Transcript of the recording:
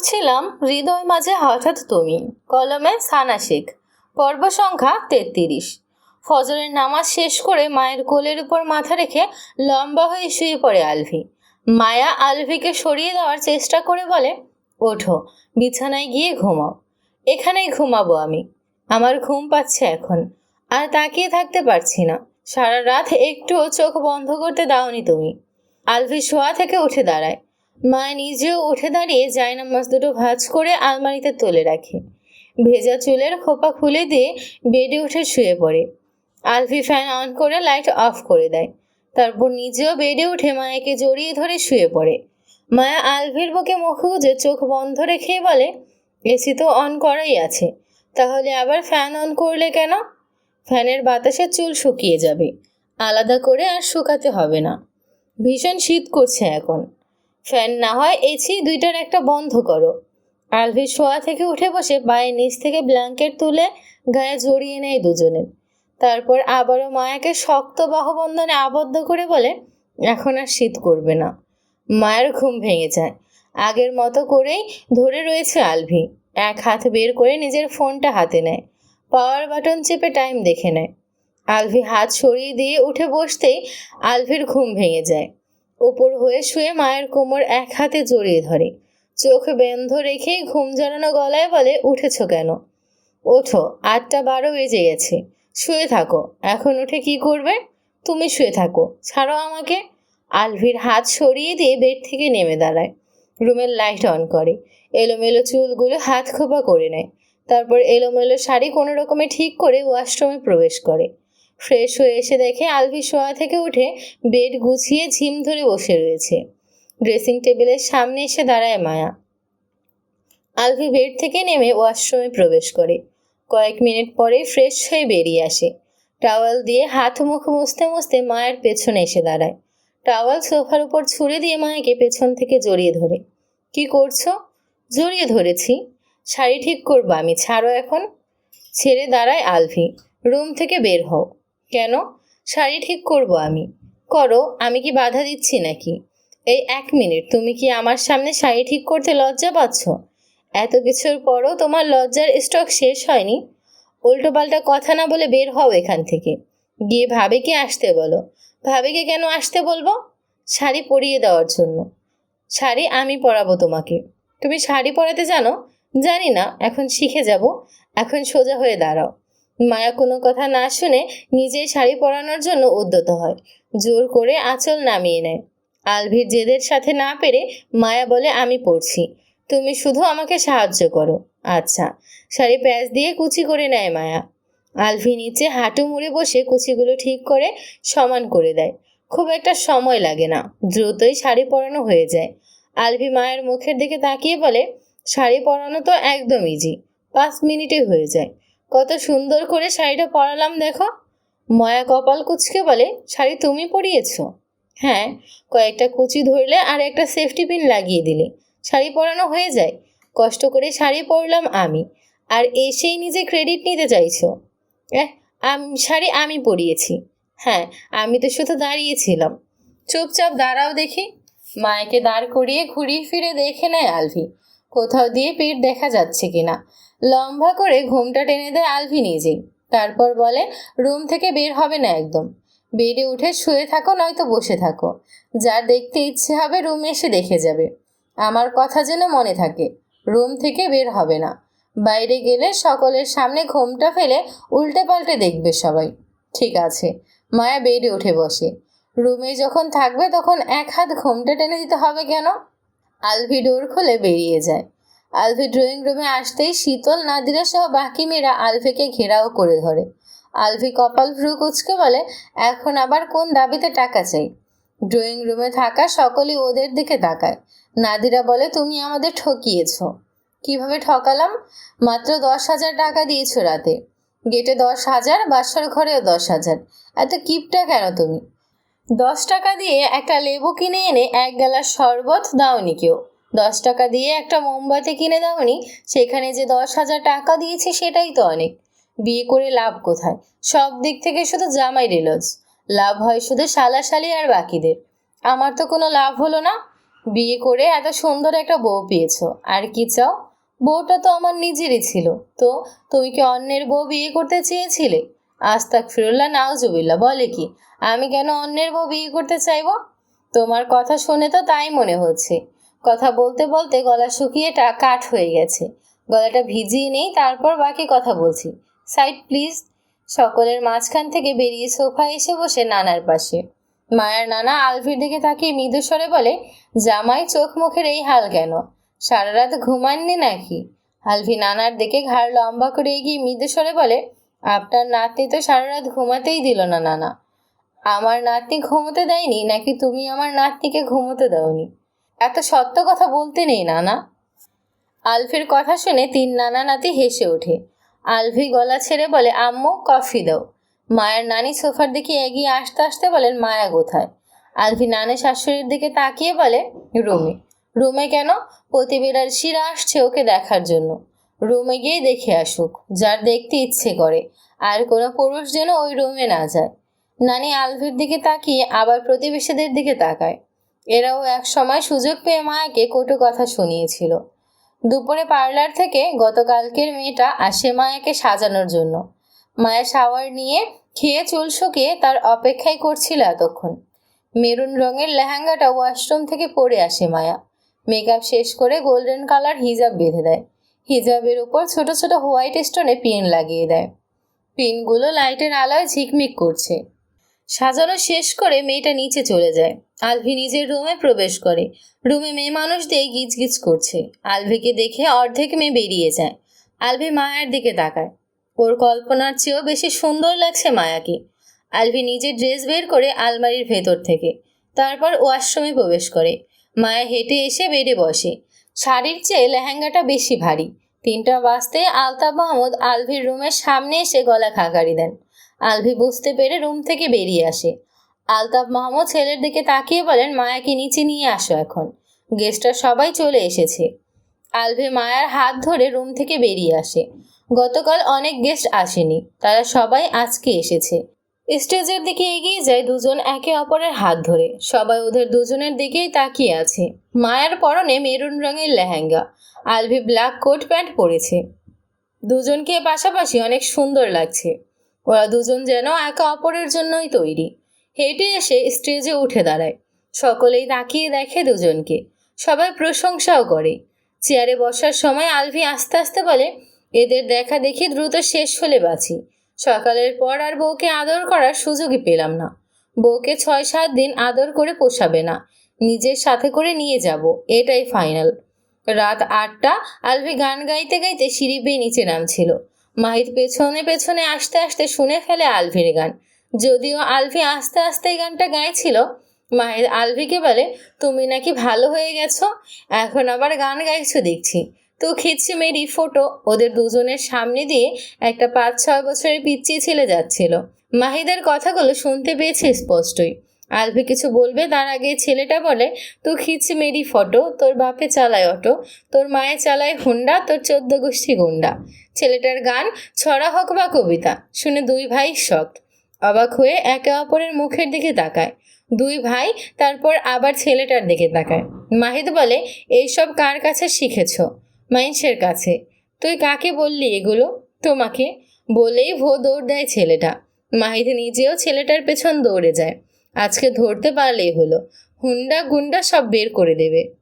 পড়ছিলাম হৃদয় মাঝে হঠাৎ তুমি কলমে সানা শেখ। পর্ব সংখ্যা তেত্রিশ। ফজরের নামাজ শেষ করে মায়ের কোলের উপর মাথা রেখে লম্বা হয়ে শুয়ে পড়ে আলভি। মায়া আলভিকে সরিয়ে দেওয়ার চেষ্টা করে বলে, ওঠো, বিছানায় গিয়ে ঘুমাও। এখানেই ঘুমাবো আমি। আমার ঘুম পাচ্ছে এখন। আর তাকিয়ে থাকতে পারছি না। সারা রাত একটুও চোখ বন্ধ করতে দাওনি তুমি। আলভি শোয়া থেকে উঠে দাঁড়ায়। মা নিজেও উঠে দাঁড়িয়ে জায়নামাজ দুটো ভাঁজ করে আলমারিতে তুলে রাখে। ভেজা চুলের খোপা খুলে দিয়ে বেডে উঠে শুয়ে পড়ে। আলফি ফ্যান অন করে লাইট অফ করে দেয়। তারপর নিজেও বেডে উঠে মায়াকে জড়িয়ে ধরে শুয়ে পড়ে। মায়া আলভির বুকে মুখ গুজে চোখ বন্ধ রেখে বলে, এসি তো অন করাই আছে, তাহলে আবার ফ্যান অন করলে কেন? ফ্যানের বাতাসে চুল শুকিয়ে যাবে, আলাদা করে আর শুকাতে হবে না। ভীষণ শীত করছে এখন। ফ্যান না হয় এসি দুইটার একটা বন্ধ করো। আলভি শোয়া থেকে উঠে বসে পায়ের নিচ থেকে ব্ল্যাঙ্কেট তুলে গায়ে জড়িয়ে নেয় দুজনে। তারপর আবারও মায়াকে শক্ত বাহুবন্ধনে আবদ্ধ করে বলে, এখন আর শীত করবে না। মায়ের ঘুম ভেঙে যায়। আগের মতো করেই ধরে রয়েছে আলভি। এক হাত বের করে নিজের ফোনটা হাতে নেয়। পাওয়ার বাটন চেপে টাইম দেখে নেয়। আলভি হাত সরিয়ে দিয়ে উঠে বসতেই আলভির ঘুম ভেঙে যায়। ওপর হয়ে শুয়ে মায়ের কোমর এক হাতে জড়িয়ে ধরে। চোখ বেন্ধ রেখেই ঘুম জড়ানো গলায় বলে, উঠেছ কেন? ওঠো, আটটা বারো বেজে গেছে। শুয়ে থাকো। এখন উঠে কি করবে? তুমি শুয়ে থাকো। ছাড়ো আমাকে। আলভির হাত সরিয়ে দিয়ে বেড থেকে নেমে দাঁড়ায়। রুমের লাইট অন করে। এলোমেলো চুলগুলো হাত খোপা করে নেয়। তারপর এলোমেলো শাড়ি কোনো রকমে ঠিক করে ওয়াশরুমে প্রবেশ করে। ফ্রেশ হয়ে এসে দেখে আলভি শোয়া থেকে উঠে বেড গুছিয়ে ঝিম ধরে বসে রয়েছে। ড্রেসিং টেবিলের সামনে এসে দাঁড়ায় মায়া। আলভি বেড থেকে নেমে ওয়াশরুমে প্রবেশ করে। কয়েক মিনিট পরে ফ্রেশ হয়ে বেরিয়ে আসে। টাওয়াল দিয়ে হাত মুখ মুছতে মুছতে মায়ের পেছনে এসে দাঁড়ায়। টাওয়াল সোফার উপর ছুঁড়ে দিয়ে মায়াকে পেছন থেকে জড়িয়ে ধরে। কি করছ? জড়িয়ে ধরেছি। শাড়ি ঠিক করব আমি, ছাড়ো এখন। ছেড়ে দাঁড়ায় আলভি। রুম থেকে বের হও। কেন? শাড়ি ঠিক করব আমি। করো, আমি কি বাধা দিচ্ছি নাকি? এই এক মিনিট, তুমি কি আমার সামনে শাড়ি ঠিক করতে লজ্জা পাচ্ছ? এত কিছুর পরও তোমার লজ্জার স্টক শেষ হয়নি? উল্টোপাল্টা কথা না বলে বের হও এখান থেকে। গিয়ে ভাবিকে আসতে বলো। ভাবিকে কেন আসতে বলব? শাড়ি পরিয়ে দেওয়ার জন্য। শাড়ি আমি পরাবো তোমাকে। তুমি শাড়ি পরাতে জানো? জানি না, এখন শিখে যাব। এখন সোজা হয়ে দাঁড়াও। মায়া কোনো কথা না শুনে নিজেই শাড়ি পরানোর জন্য উদ্যত হয়। জোর করে আঁচল নামিয়ে নেয়। আলভির জেদের সাথে না পেরে মায়া বলে, আমি পড়ছি তুমি শুধু আমাকে সাহায্য করো। আচ্ছা। শাড়ি প্যাচ দিয়ে কুচি করে নেয় মায়া। আলভি নিচে হাঁটু মুড়ে বসে কুচিগুলো ঠিক করে সমান করে দেয়। খুব একটা সময় লাগে না, দ্রুতই শাড়ি পরানো হয়ে যায়। আলভি মায়ের মুখের দিকে তাকিয়ে বলে, শাড়ি পরানো তো একদম ইজি পাঁচ মিনিটে হয়ে যায়। কত সুন্দর করে শাড়িটা পরালাম দেখো। ময়া কপাল কুচকে বলে, শাড়ি তুমি পরিয়েছো? হ্যাঁ কয়েকটা কুচি ধরলে আর একটা সেফটি পিন লাগিয়ে দিলে। শাড়ি পরানো হয়ে যায়। কষ্ট করে শাড়ি পরলাম আমি। আর এসেই নিজে ক্রেডিট নিতে চাইছো। আম, শাড়ি আমি পরিয়েছি। হ্যাঁ আমি তো শুধু দাঁড়িয়েছিলাম। চুপচাপ দাঁড়াও দেখি। মায়েকে দাঁড় করিয়ে ঘুরিয়ে ফিরে দেখে নেয় আলভি। কোথাও দিয়ে পেট দেখা যাচ্ছে কিনা। লম্বা করে ঘুমটা টেনে দেয় আলভি নিজেই। তারপর বলে, রুম থেকে বের হবে না একদম। বেডে উঠে শুয়ে থাকো, নয়তো বসে থাকো। যার দেখতে ইচ্ছে হবে রুমে এসে দেখে যাবে। আমার কথা যেন মনে থাকে, রুম থেকে বের হবে না। বাইরে গেলে সকলের সামনে ঘোমটা ফেলে উল্টে পাল্টে দেখবে সবাই। ঠিক আছে, মায়া বেডে উঠে বসে। রুমে যখন থাকবে তখন এক হাত ঘোমটা টেনে দিতে হবে কেন? আলভি ডোর খুলে বেরিয়ে যায়। আলভি ড্রয়িং রুমে আসতেই শীতল নাদিরা সহ বাকি মেয়েরা আলভিকে ঘেরাও করে ধরে। আলভি কপাল ভ্রু কুচকে বলে, এখন আবার কোন দাবিতে টাকা চাই? ড্রয়িং রুমে থাকা সকলেই ওদের দিকে তাকায়। নাদিরা বলে, তুমি আমাদের ঠকিয়েছ। কীভাবে ঠকালাম? মাত্র দশ হাজার টাকা দিয়েছ রাতে। গেটে দশ হাজার, বাসার ঘরেও দশ হাজার। এত কিপটা কেন তুমি? দশ টাকা দিয়ে একটা লেবু কিনে এনে এক গ্লাস শরবত দাওনি কেউ। দশ টাকা দিয়ে একটা মোমবাতি কিনে দাওনি, সেখানে যে দশ হাজার টাকা দিয়েছি সেটাই তো অনেক। বিয়ে করে লাভ কোথায়? সব দিক থেকে শুধু জামাই রিলজ। লাভ হয় শুধু শালাশালি আর বাকিদের। আমার তো কোনো লাভ হলো না। বিয়ে করে এত সুন্দর একটা বউ পেয়েছ। আর কি চাও? বউটা তো আমার নিজেরই ছিল। তো তুমি কি অন্যের বউ বিয়ে করতে চেয়েছিলে? আস্তাক ফিরুল্লাহ নাওজুবিল্লা বলে কি, আমি কেন অন্যের বউ বিয়ে করতে চাইব? তোমার কথা শুনে তো তাই মনে হচ্ছে। কথা বলতে বলতে গলা শুকিয়েটা কাঠ হয়ে গেছে। গলাটা ভিজিয়ে নেই, তারপর বাকি কথা বলছি। Side please. সকলের মাঝখান থেকে বেরিয়ে সোফায় এসে বসে নানার পাশে। মায়ের নানা আলভির দিকে তাকিয়ে মৃদু স্বরে বলে, জামাই চোখ মুখের এই হাল কেন? সারা রাত ঘুমাননি নাকি? আলভি নানার দিকে ঘাড় লম্বা করে এগিয়ে মৃদু স্বরে বলে আপনার নাতনি তো সারা রাত ঘুমাতেই দিল না, নানা। আমার নাতনি ঘুমোতে দেয়নি, নাকি তুমি আমার নাতনিকে ঘুমোতে দাওনি? এত সত্য কথা বলতে নেই, নানা। আলফির কথা শুনে তিন নানা নাতি হেসে ওঠে। আলভি গলা ছেড়ে বলে, আম্মু, কফি দাও। মায়ের নানি সোফার দিকে এগিয়ে আসতে আসতে বলেন, মায়া কোথায়? আলভি নানি শাশুড়ির দিকে তাকিয়ে বলে, রুমে। রুমে কেন? প্রতিবেরার শিরা আসছে ওকে দেখার জন্য। রুমে গিয়ে দেখে আসুক, যার দেখতে ইচ্ছে করে। আর কোনো পুরুষ যেন ওই রুমে না যায়। নানি আলভির দিকে তাকিয়ে আবার প্রতিবেশীদের দিকে তাকায়। এরাও এক সময় সুযোগ পেয়ে মায়াকে কটু কথা শুনিয়েছিল। দুপুরে পার্লার থেকে গতকালকের মেয়েটা আসে মায়াকে সাজানোর জন্য। মায়া শাওয়ার নিয়ে খেয়ে চুল শুকিয়ে তার অপেক্ষাই করছিল এতক্ষণ। মেরুন রঙের লেহেঙ্গাটা ওয়াশরুম থেকে পরে আসে মায়া। মেকআপ শেষ করে গোল্ডেন কালার হিজাব বেঁধে দেয়। হিজাবের উপর ছোট ছোট হোয়াইট স্টোনে পিন লাগিয়ে দেয়। পিনগুলো লাইটের আলোয় ঝিকমিক করছে। সাজানো শেষ করে মেয়েটা নিচে চলে যায়। আলভি নিজের রুমে প্রবেশ করে। রুমে মেয়ে মানুষ দিয়ে গিজগিজ করছে। আলভিকে দেখে অর্ধেক মেয়ে বেরিয়ে যায়। আলভি মায়ার দিকে তাকায়। ওর কল্পনার চেয়েও বেশি সুন্দর লাগছে মায়াকে। আলভি নিজের ড্রেস বের করে আলমারির ভেতর থেকে। তারপর ওয়াশরুমে প্রবেশ করে। মায়া হেঁটে এসে বেডে বসে। শাড়ির চেয়ে লেহেঙ্গাটা বেশি ভারী। তিনটা বাজতে আলতাফ মাহমুদ আলভির রুমের সামনে এসে গলা খাকারি দেন। আলভি বুঝতে পেরে রুম থেকে বেরিয়ে আসে। আলতাফ মাহমুদ ছেলের দিকে তাকিয়ে বলেন, মায়াকে নিচে নিয়ে আসো এখন। গেস্টরা সবাই চলে এসেছে। আলভি মায়ার হাত ধরে রুম থেকে বেরিয়ে আসে। গতকাল অনেক গেস্ট আসেনি। তারা সবাই আজকে এসেছে। স্টেজের দিকে এগিয়ে যায় দুজন একে অপরের হাত ধরে। সবাই ওদের দুজনের দিকেই তাকিয়ে আছে। মায়ার পরনে মেরুন রঙের lehenga, Alvi black coat pant পরেছে। দুজনকে পাশাপাশি অনেক সুন্দর লাগছে। ওরা দুজন যেন একে অপরের জন্যই তৈরি। হেঁটে এসে স্টেজে উঠে দাঁড়ায়। সকলেই তাকিয়ে দেখে দুজনকে। সবাই প্রশংসাও করে। চেয়ারে বসার সময় আলভি আস্তে আস্তে বলে, এদের দেখা দেখি দ্রুত শেষ হলে বাঁচি। সকালের পর আর বউকে আদর করার সুযোগই পেলাম না। বউকে ছয় সাত দিন আদর করে পোষাবে না। নিজের সাথে করে নিয়ে যাব, এটাই ফাইনাল রাত আটটা, আলভি গান গাইতে গাইতে সিঁড়ি বেয়ে নিচে নামছিল। মাহিত পেছনে পেছনে আসতে আসতে শুনে ফেলে আলভির গান। যদিও আলভি আস্তে আস্তে এই গানটা গাইছিল, মাহিত আলভিকে বলে, তুমি নাকি ভালো হয়ে গেছো, এখন আবার গান গাইছো দেখছি। তো খিচ্ছি মেরি ফটো ওদের দুজনের সামনে দিয়ে একটা পাঁচ, ছয় বছরের পিচ্ছি ছেলে যাচ্ছিল। মাহিদের কথাগুলো শুনতে পেয়েছে স্পষ্টই। আলভি কিছু বলবে, তার আগে ছেলেটা বলে তুই খিচ্ছি মেরি ফটো তোর বাপে চালায় অটো তোর মায়ে চালায় হুন্ডা তোর চোদ্দ গোষ্ঠী গুন্ডা ছেলেটার গান ছড়া হোক বা কবিতা, শুনে দুই ভাই শখ অবাক হয়ে একে অপরের মুখের দিকে তাকায়। দুই ভাই তারপর আবার ছেলেটার দিকে তাকায়। মাহিদ বলে, এইসব কার কাছে শিখেছ? মাইন্সের কাছে। তুই কাকে বললি এগুলো? তোমাকে। বলেই ভো দৌড় দেয় ছেলেটা। মাহিদ নিজেও ছেলেটার পেছন দৌড়ে যায়। আজকে ধরতে পারলেই হলো। হুন্ডা গুন্ডা সব বের করে দেবে।